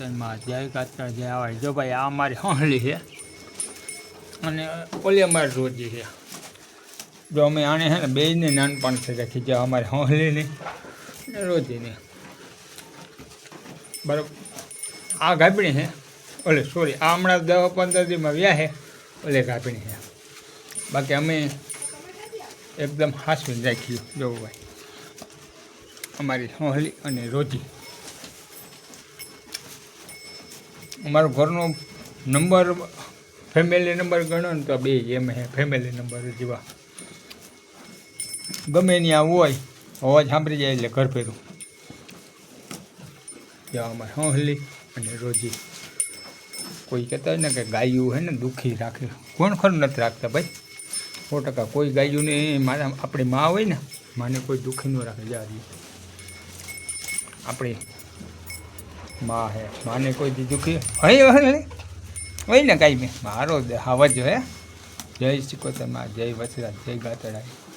સિકોતેરમાં જય કાતર, જય આવે જો ભાઈ, આ અમારી હોંહલી છે. અને ઓલી અમારી રોજી છે. જો અમે આને છે ને બેને નાનપણથી રાખી છે, અમારી હોંહલીની ને રોજીની. બરાબર. આ ગાભણી છે. ઓલે સોરી આ હમણાં દસ પંદર દીમાં વ્યા છે. ઓલે ગાભણી છે. બાકી અમે એકદમ હાસવીને રાખ્યું જો ભાઈ, અમારી હોંહલી અને રોજી. અમારો ઘરનો નંબર ફેમિલી નંબર ગણો ને તો બે એમ હે ફેમિલી નંબર જેવા. ગમે ત્યાં હોય, અવાજ સાંભળી જાય એટલે ઘર ફેરું ત્યાં અમારે હોંહલી અને રોજી. કોઈ કહેતા હોય ને કે ગાયું હે ને દુઃખી રાખે. કોણ ખરું નથી રાખતા ભાઈ? સો ટકા કોઈ ગાયું નહીં મારા, આપણી મા હોય ને, માને કોઈ દુઃખી ન રાખે જા. આપણી માં હે માને કોઈ દીધું કે હોય હોય હોય ને કાંઈ મેં મારો હાવજ હે. જય શ્રી શિકોતરમાં જય વસરા જય ગાતડા